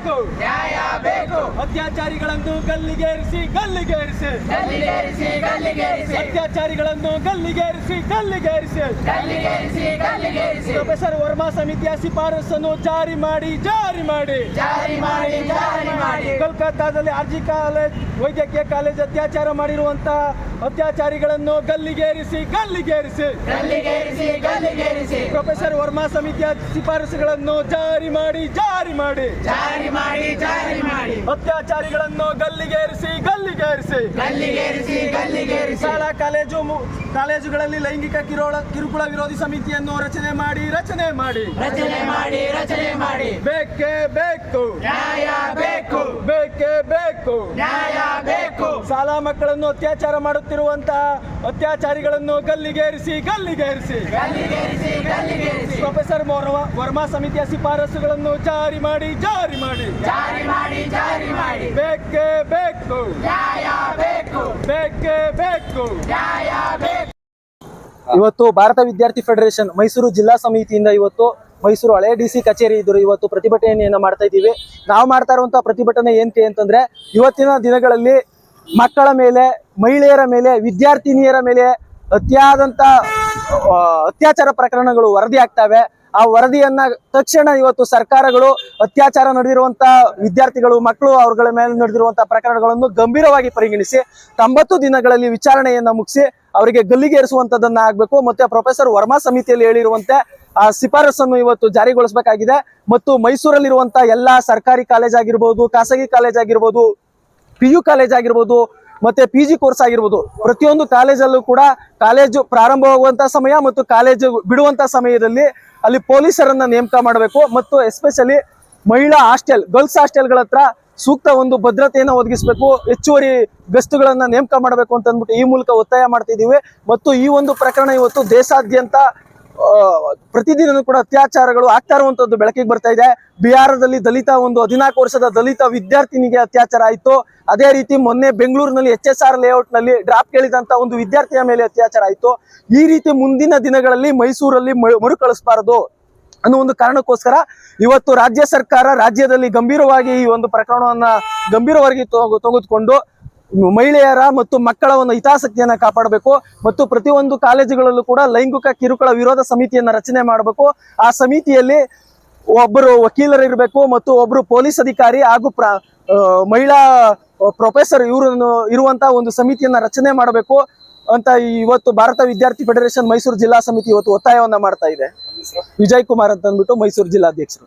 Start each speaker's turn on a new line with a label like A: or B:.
A: ಬೇಕು.
B: ನ್ಯಾಯ ಬೇಕು.
A: ಅತ್ಯಾಚಾರಿಗಳನ್ನು ಗಲ್ಲಿಗೇರಿಸಿ ಗಲ್ಲಿಗೇರಿಸಿ.
B: ಗಲ್ಲಿಗೇರಿಸಿ ಗಲ್ಲಿಗೇರಿಸಿ.
A: ಅತ್ಯಾಚಾರಿಗಳನ್ನು ಗಲ್ಲಿಗೇರಿಸಿ ಗಲ್ಲಿಗೇರಿಸಿ.
B: ಗಲ್ಲಿಗೇರಿಸಿ ಗಲ್ಲಿಗೇರಿಸಿ.
A: ಪ್ರೊಫೆಸರ್ ವರ್ಮಾ ಸಮಿತಿಯ ಶಿಫಾರಸನ್ನು ಜಾರಿ ಮಾಡಿ ಜಾರಿ ಮಾಡಿ.
B: ಜಾರಿ ಮಾಡಿ ಜಾರಿ ಮಾಡಿ
A: ಕೋಲ್ಕತ್ತಾದಲ್ಲಿ ಆರ್ಜಿ ಕಾಲೇಜ್ ವೈದ್ಯಕೀಯ ಕಾಲೇಜ್ ಅತ್ಯಾಚಾರ ಮಾಡಿರುವಂತ ಅತ್ಯಾಚಾರಿಗಳನ್ನು ಗಲ್ಲಿಗೇರಿಸಿ ಗಲ್ಲಿಗೇರಿಸಿ.
B: ಗಲ್ಲಿಗೇರಿಸಿ ಗಲ್ಲಿಗೇರಿಸಿ.
A: ಪ್ರೊಫೆಸರ್ ವರ್ಮಾ ಸಮಿತಿಯ ಶಿಫಾರಸುಗಳನ್ನು ಜಾರಿ ಮಾಡಿ ಜಾರಿ ಮಾಡಿ.
B: ಜಾರಿ ಮಾಡಿ ಜಾರಿ ಮಾಡಿ.
A: ಅತ್ಯಾಚಾರಿಗಳನ್ನು ಗಲ್ಲಿಗೇರಿಸಿ ಗಲ್ಲಿಗೇರಿಸಿ.
B: ಗಲ್ಲಿಗೇರಿಸಿ
A: ಶಾಲಾ ಕಾಲೇಜು ಕಾಲೇಜುಗಳಲ್ಲಿ ಲೈಂಗಿಕ ಕಿರೋಳ ಕಿರುಕುಳ ವಿರೋಧಿ ಸಮಿತಿಯನ್ನು ರಚನೆ ಮಾಡಿ ರಚನೆ ಮಾಡಿ.
B: ರಚನೆ ಮಾಡಿ ರಚನೆ ಮಾಡಿ.
A: ಬೇಕೇ ಬೇಕು.
B: ನ್ಯಾಯ ಬೇಕು.
A: ಬೇಕೇ ಬೇಕು.
B: ನ್ಯಾಯ ಬೇಕು.
A: ಶಾಲಾ ಮಕ್ಕಳನ್ನು ಅತ್ಯಾಚಾರ ಮಾಡುತ್ತಿರುವಂತಹ ಅತ್ಯಾಚಾರಿಗಳನ್ನು ಗಲ್ಲಿಗೇರಿಸಿ ಗಲ್ಲಿಗೇರಿಸಿ.
B: ಗಲ್ಲಿಗೇರಿಸಿ ಗಲ್ಲಿಗೇರಿಸಿ.
A: ಪ್ರೊಫೆಸರ್ ವರ್ಮಾ ವರ್ಮಾ ಸಮಿತಿಯ ಶಿಫಾರಸುಗಳನ್ನು ಜಾರಿ ಮಾಡಿ ಜಾರಿ ಮಾಡಿ.
B: ಜಾರಿ ಮಾಡಿ ಜಾರಿ ಮಾಡಿ.
A: ಬೇಕೇ ಬೇಕು. ಇವತ್ತು ಭಾರತ ವಿದ್ಯಾರ್ಥಿ ಫೆಡರೇಷನ್ ಮೈಸೂರು ಜಿಲ್ಲಾ ಸಮಿತಿಯಿಂದ ಇವತ್ತು ಮೈಸೂರು ಹಳೆ ಡಿ ಸಿ ಕಚೇರಿ ಇದ್ರು ಇವತ್ತು ಪ್ರತಿಭಟನೆಯನ್ನ ಮಾಡ್ತಾ ಇದ್ದೀವಿ. ನಾವು ಮಾಡ್ತಾ ಇರುವಂತಹ ಪ್ರತಿಭಟನೆ ಏನಕ್ಕೆ ಅಂತಂದ್ರೆ ಇವತ್ತಿನ ದಿನಗಳಲ್ಲಿ ಮಕ್ಕಳ ಮೇಲೆ, ಮಹಿಳೆಯರ ಮೇಲೆ, ವಿದ್ಯಾರ್ಥಿನಿಯರ ಮೇಲೆ ಅತಿಯಾದಂತ ಅತ್ಯಾಚಾರ ಪ್ರಕರಣಗಳು ವರದಿ ಆಗ್ತವೆ ಆ ವರದಿಯನ್ನ ತಕ್ಷಣ ಇವತ್ತು ಸರ್ಕಾರಗಳು ಅತ್ಯಾಚಾರ ನಡೆದಿರುವಂತಹ ವಿದ್ಯಾರ್ಥಿಗಳು, ಮಕ್ಕಳು ಅವರುಗಳ ಮೇಲೆ ನಡೆದಿರುವಂತಹ ಪ್ರಕರಣಗಳನ್ನು ಗಂಭೀರವಾಗಿ ಪರಿಗಣಿಸಿ, ತೊಂಬತ್ತು ದಿನಗಳಲ್ಲಿ ವಿಚಾರಣೆಯನ್ನ ಮುಗಿಸಿ ಅವರಿಗೆ ಗಲ್ಲಿಗೇರಿಸುವಂತದನ್ನ ಆಗ್ಬೇಕು ಮತ್ತೆ ಪ್ರೊಫೆಸರ್ ವರ್ಮಾ ಸಮಿತಿಯಲ್ಲಿ ಹೇಳಿರುವಂತೆ ಆ ಶಿಫಾರಸನ್ನು ಇವತ್ತು ಜಾರಿಗೊಳಿಸಬೇಕಾಗಿದೆ. ಮತ್ತು ಮೈಸೂರಲ್ಲಿರುವಂತಹ ಎಲ್ಲಾ ಸರ್ಕಾರಿ ಕಾಲೇಜ್ ಆಗಿರ್ಬೋದು, ಖಾಸಗಿ ಕಾಲೇಜ್ ಆಗಿರ್ಬೋದು ಪಿ ಯು ಕಾಲೇಜ್ ಆಗಿರ್ಬೋದು ಮತ್ತೆ ಪಿ ಜಿ ಕೋರ್ಸ್ ಆಗಿರ್ಬೋದು. ಪ್ರತಿಯೊಂದು ಕಾಲೇಜಲ್ಲೂ ಕೂಡ ಕಾಲೇಜು ಪ್ರಾರಂಭವಾಗುವಂತಹ ಸಮಯ ಮತ್ತು ಕಾಲೇಜು ಬಿಡುವಂತಹ ಸಮಯದಲ್ಲಿ ಅಲ್ಲಿ ಪೊಲೀಸರನ್ನ ನೇಮಕ ಮಾಡಬೇಕು ಮತ್ತು ಎಸ್ಪೆಷಲಿ ಮಹಿಳಾ ಹಾಸ್ಟೆಲ್ ಗರ್ಲ್ಸ್ ಹಾಸ್ಟೆಲ್ಗಳ ಹತ್ರ ಸೂಕ್ತ ಒಂದು ಭದ್ರತೆಯನ್ನು ಒದಗಿಸಬೇಕು, ಹೆಚ್ಚುವರಿ ಗಸ್ತುಗಳನ್ನ ನೇಮಕ ಮಾಡಬೇಕು ಅಂತ ಅಂದ್ಬಿಟ್ಟು ಈ ಮೂಲಕ ಒತ್ತಾಯ ಮಾಡ್ತಿದ್ದೀವಿ. ಮತ್ತು ಈ ಒಂದು ಪ್ರಕರಣ ಇವತ್ತು ದೇಶಾದ್ಯಂತ ಆ, ಪ್ರತಿದಿನನೂ ಕೂಡ ಅತ್ಯಾಚಾರಗಳು ಆಗ್ತಾ ಇರುವಂತದ್ದು ಬೆಳಕಿಗೆ ಬರ್ತಾ ಇದೆ. ಬಿಹಾರದಲ್ಲಿ ದಲಿತ ಒಂದು ಹದಿನಾಲ್ಕು ವರ್ಷದ ದಲಿತ ವಿದ್ಯಾರ್ಥಿನಿಗೆ ಅತ್ಯಾಚಾರ ಆಯಿತು. ಅದೇ ರೀತಿ ಮೊನ್ನೆ ಬೆಂಗಳೂರಿನಲ್ಲಿ ಎಚ್ ಎಸ್ ಆರ್ ಲೇಔಟ್ನಲ್ಲಿ ಡ್ರಾಪ್ ಕೇಳಿದಂತ ಒಂದು ವಿದ್ಯಾರ್ಥಿಯ ಮೇಲೆ ಅತ್ಯಾಚಾರ ಆಯಿತು. ಈ ರೀತಿ ಮುಂದಿನ ದಿನಗಳಲ್ಲಿ ಮೈಸೂರಲ್ಲಿ ಮರುಕಳಿಸಬಾರದು ಅನ್ನೋ ಒಂದು ಕಾರಣಕ್ಕೋಸ್ಕರ ಇವತ್ತು ರಾಜ್ಯ ಸರ್ಕಾರ ರಾಜ್ಯದಲ್ಲಿ ಗಂಭೀರವಾಗಿ ಈ ಒಂದು ಪ್ರಕರಣವನ್ನ ಗಂಭೀರವಾಗಿ ತಗೊ- ತೆಗೆದುಕೊಂಡು ಮಹಿಳೆಯರ ಮತ್ತು ಮಕ್ಕಳ ಒಂದು ಹಿತಾಸಕ್ತಿಯನ್ನ ಕಾಪಾಡಬೇಕು ಮತ್ತು ಪ್ರತಿಯೊಂದು ಕಾಲೇಜುಗಳಲ್ಲೂ ಕೂಡ ಲೈಂಗಿಕ ಕಿರುಕುಳ ವಿರೋಧ ಸಮಿತಿಯನ್ನ ರಚನೆ ಮಾಡಬೇಕು. ಆ ಸಮಿತಿಯಲ್ಲಿ ಒಬ್ಬರು ವಕೀಲರು ಇರಬೇಕು ಮತ್ತು ಒಬ್ಬರು ಪೊಲೀಸ್ ಅಧಿಕಾರಿ ಹಾಗೂ ಪ್ರ ಮಹಿಳಾ ಪ್ರೊಫೆಸರ್ ಇವರನ್ನು ಇರುವಂತ ಒಂದು ಸಮಿತಿಯನ್ನ ರಚನೆ ಮಾಡಬೇಕು ಅಂತ ಇವತ್ತು ಭಾರತ ವಿದ್ಯಾರ್ಥಿ ಫೆಡರೇಷನ್ ಮೈಸೂರು ಜಿಲ್ಲಾ ಸಮಿತಿ ಇವತ್ತು ಒತ್ತಾಯವನ್ನ ಮಾಡ್ತಾ ಇದೆ. ವಿಜಯ್ ಕುಮಾರ್ ಅಂತ ಅಂದ್ಬಿಟ್ಟು ಮೈಸೂರು ಜಿಲ್ಲಾಧ್ಯಕ್ಷರು.